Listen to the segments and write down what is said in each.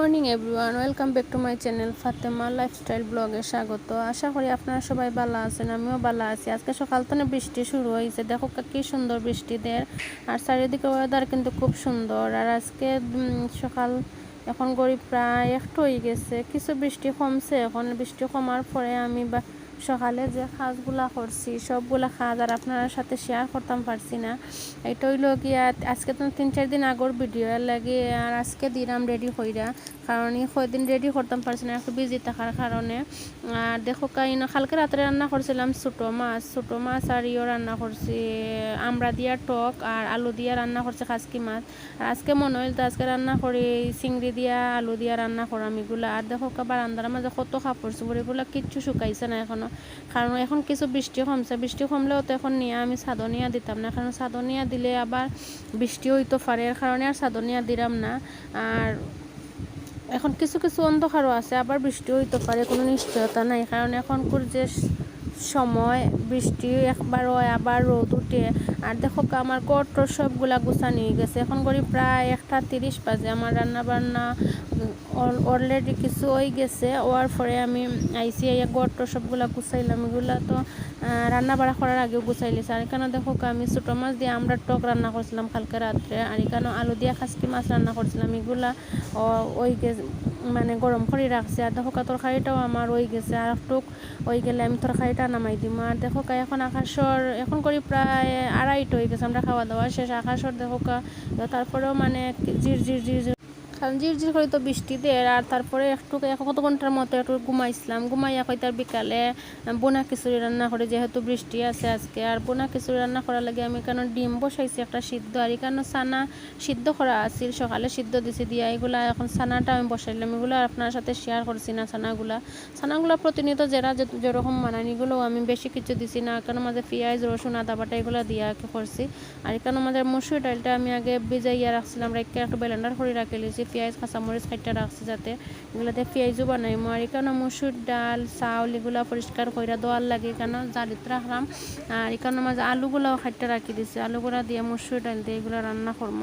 Everyone. Welcome back to my channel Fatema lifestyle ব্লগে স্বাগত। আশা করি আপনারা সবাই ভালো আছেন, আমিও ভালো আছি। আজকে সকাল থেকে বৃষ্টি শুরু হয়েছে। দেখো কি সুন্দর বৃষ্টিদের আর চারিদিকে ওয়েদার কিন্তু খুব সুন্দর। আর আজকে সকাল এখন গরিব প্রায় একটু হয়ে গেছে। কিছু বৃষ্টি কমছে। এখন বৃষ্টি কমার পরে আমি বা সকালে যে কাজগুলা করছি, সবগুলা কাজ আর আপনার সাথে শেয়ার করতাম পারছি না। এটা হইল গিয়া, আজকে তো তিন চার দিন আগর ভিডিও লাগে আর আজকে দিলাম রেডি হইরা। কারণ এই কয়দিন রেডি করতাম পারছি না, একটু বিজি থাকার কারণে। আর দেখো কাইন কালকে রাত্রে রান্না করছিলাম ছোটো মাছ ছোটো মাছ আর ইও রান্না করছি আমরা দিয়া টক আর আলু দিয়া রান্না করছে খাসকি মাছ। আর আজকে মনে হইল তো আজকে রান্না করি, চিংড়ি দিয়া, আলু দিয়া রান্না করাম এগুলা। আর দেখো বারান্দার মাঝে কত কাপড় চোপড়, এগুলো কিচ্ছু শুকাইছে না এখনও। কারণ এখন কিছু বৃষ্টি কমছে। বৃষ্টি কমলেও তো এখন নিয়ে আমি সাদনিয়া দিতাম না। কারণ চাদনিয়া দিলে আবার বৃষ্টি হইতো পারে এর কারণে আর সাদনিয়া দিলাম না। আর এখন কিছু কিছু অন্ধকারও আছে, আবার বৃষ্টি হইতে পারে, কোনো নিশ্চয়তা নাই। কারণ এখনকার যে সময়, বৃষ্টি, একবার হয়, আবার রোদ উঠে। আর দেখো আমার কট সবগুলা হয়ে গেছে। এখন করি প্রায় একটা তিরিশ বাজে। আমার রান্না বান্না অলরেডি কিছু হয়ে গেছে। হওয়ার পরে আমি আইসি আইয়া গট সবগুলা গুছাইলাম। এগুলা তো রান্না বাড়া করার আগেও গুছাই লিছি। আর এখানে দেখো আমি ছোটো মাছ দিয়ে আমরা টক রান্না করছিলাম কালকে রাত্রে। আর এখানে আলু দিয়ে খাসকি মাছ রান্না করছিলাম। এগুলা ওই গেছে। মানে গরম করে রাখছি আর দেখো তরকারিটাও আমার ওই গেছে। আর একটু ওই গেলে আমি তরকারিটা নামাই দিম। আর দেখো এখন আকাশর এখন করি প্রায় আড়াইটা হয়ে গেছে। আমরা খাওয়া দাওয়া শেষ। আকাশর দেখো তারপরেও মানে জির জির জির ঝিরঝির করে তো বৃষ্টি দেয়। আর তারপরে একটু এক কত ঘণ্টার মতো একটু ঘুমাইছিলাম। ঘুমাইয়া কই তার বিকালে বোনা খিচুড়ি রান্না করে যেহেতু বৃষ্টি আছে আজকে। আর বোনা খিচুড়ি রান্না করার লাগে আমি কেন ডিম বসাইছি একটা সিদ্ধ। আর এখানে সানা সিদ্ধ করা আছিল, সকালে সিদ্ধ দিছি দিয়া। এগুলা এখন সানাটা আমি বসাইলাম। এগুলো আপনার সাথে শেয়ার করছি না সানাগুলা সানাগুলা প্রতিনিয়ত যারা যেরকম বানান এগুলোও আমি বেশি কিছু দিছি না। কারণ মাঝে পেঁয়াজ, রসুন, আদা বাটা এগুলো দিয়া করছি। আর এখানে আমাদের মসুর ডালটা আমি আগে ভিজাইয়া রাখছিলাম, রেখে একটু ব্লেন্ডার করে রাখে পেঁয়াজ, কাঁচামরিচ খাইটা রাখছি যাতে এগুলোতে পেঁয়াজও বানাইমো আর এখানে মসুর ডাল, চাউল এগুলো পরিষ্কার করে দেওয়ার লাগে, কেন জালিত রাখলাম আর এখানে মাঝে আলুগুলাও খাইটা রাখি দিছি। আলুগুলা দিয়ে মসুর ডাল দিয়ে এগুলো রান্না করব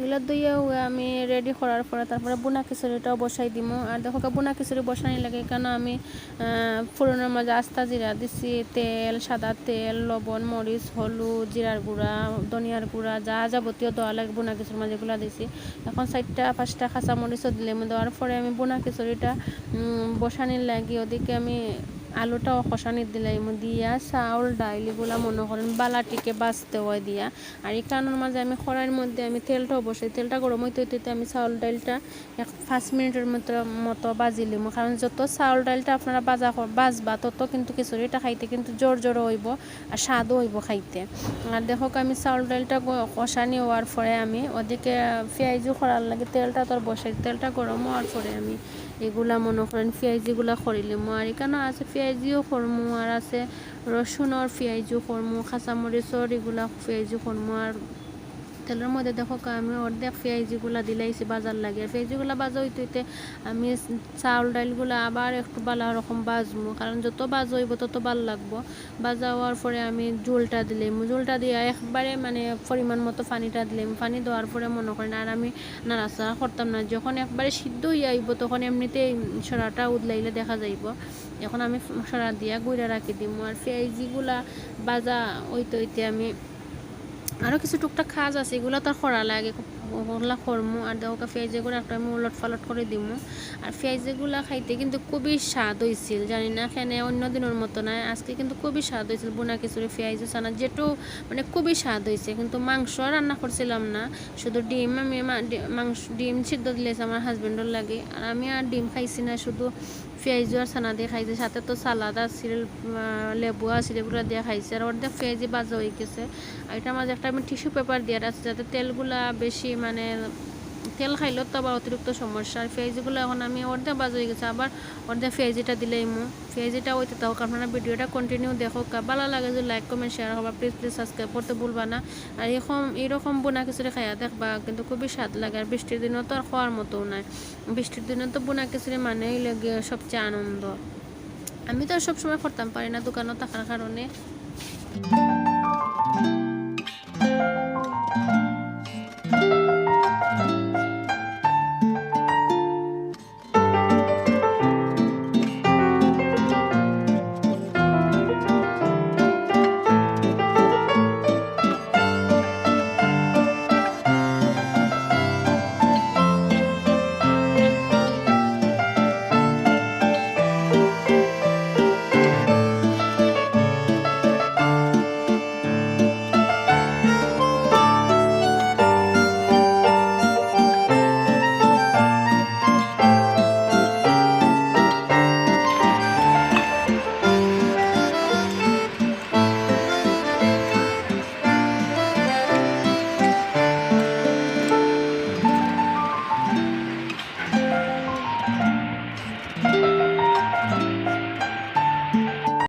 এগুলো দিয়ে আমি রেডি করার পরে তারপরে বোনা খিচুড়িটাও বসাই দিমু। আর দেখো বোনা খিচুড়ি বসানি লাগে কেন আমি ফুরনের মাঝে আস্তা জিরা দিছি, তেল, সাদা তেল, লবণ, মরিচ, হলুদ, জিরার গুঁড়া, ধনিয়ার গুঁড়া, যা যাবতীয় দেওয়া লাগে বোনা খিচুড়ির মাঝে এগুলো দিছি। এখন চারটা, পাঁচটা কাঁচা মরিচও দিলাম। দেওয়ার পরে আমি বোনা খিচুড়িটা বসানির লাগি। ওদিকে আমি আলুটাও কষানি দিলাম দিয়া, চাউল ডাইল এগুলা মনে করেন বালাটিকে বাঁচতে হয় দিয়া। আর এই কারণের মাঝে আমি কড়াইয়ের মধ্যে আমি তেলটাও বসাই তেলটা গরম হইতে হইতে আমি চাউল ডালটা এক পাঁচ মিনিটের মতো মতো বাজি লিম। কারণ যত চাউল ডালটা আপনারা বাজা বাজবা, তত কিন্তু খিচুড়িটা খাইতে কিন্তু জোর জোর হইব আর স্বাদও হইব খাইতে। আর দেখো আমি চাউল ডালটা গ- কষানি হওয়ার পরে আমি ওদিকে পেঁয়াজও করার লাগে তেলটা তোর বসাই, তেলটা গরম হওয়ার পরে আমি এগুলা মনে করেন পেঁয়াজিগুলা করিলিম আর এখানে আছে পেঁয়াজিও করমু আর আছে রসুনের পেঁয়াজও করমু কাঁচামরিচর এগুলা পেঁয়াজও করমু আর তেলের মধ্যে দেখো আমি অর্ধেক পেঁয়াজিগুলা দিলাইছি বাজার লাগে। পেঁয়াজিগুলা বাজা হইতে আমি চাউল, ডালগুলা আবার একটু বালা রকম বাজমু। কারণ যত বাজ হইব তত ভালো লাগবো। বাজা হওয়ার পরে আমি জোলটা দিলাম। জোলটা দিয়ে একবারে মানে পরিমাণ মতো পানিটা দিলাম। পানি দেওয়ার পরে মনে করেন আর আমি নাড়াচাড়া করতাম না। যখন একবারে সিদ্ধ হয়ে আইব তখন এমনিতেই সরাটা উদলাইলে দেখা যাইব। এখন আমি সরা দিয়া গুঁড়া রাখি দিম। আর পেঁয়াজিগুলা বাজা হইতে হইতে আমি আরও কিছু টুকটাক কাজ আছে, এগুলো তো করা লাগে। ওগুলা করমু আর দেখো পেঁয়াজগুলো একটা আমি উলট পালট করে দিমু। আর পেঁয়াজগুলা খাইতে কিন্তু খুবই স্বাদ হয়েছিল জানি না এখানে অন্য দিনের মতো না, আজকে কিন্তু খুবই স্বাদ হয়েছিল বোনা খিচুড়ি পেঁয়াজ চানা যেটু মানে খুবই স্বাদ হয়েছে কিন্তু মাংস রান্না করছিলাম না, শুধু ডিম, আমি মাংস, ডিম সিদ্ধ দিলেছে আমার হাজবেন্ডর লাগে, আর আমি আর ডিম খাইছি না, শুধু পেঁয়াজ আর সানা দিয়ে খাইছে, সাথে তো সালাদ আসছিল লেবু আসছিল এগুলো দিয়ে খাইছে। আর অর্ধেক পেঁয়াজি বাজা হয়ে গেছে আর এটা মাঝে একটা আমি টিস্যু পেপার দিয়ে রাখছি, যাতে তেলগুলা বেশি মানে তেল খাইলেও তো আবার অতিরিক্ত সমস্যা। আর পেঁয়াজিগুলো এখন আমি অর্ধেক বাজ হয়ে গেছে, আবার অর্ধেক পেঁয়াজিটা দিলেই মু পেঁয়াজিটা ওইতে তাও আপনারা ভিডিওটা কন্টিনিউ দেখো ভালো লাগে যদি লাইক কমেন্ট শেয়ার হবা প্লিজ প্লিজ সাবস্ক্রাইব করতে ভুলবা না। আর এরকম এরকম বোনা খিচুড়ি খাইয়া দেখবা কিন্তু খুবই স্বাদ লাগে। আর বৃষ্টির দিনও তো আর খাওয়ার মতো নাই। বৃষ্টির দিনে তো বোনা খিচুড়ি মানেই লাগে সবচেয়ে আনন্দ। আমি তো সবসময় করতাম, পারি না দোকানও থাকার কারণে।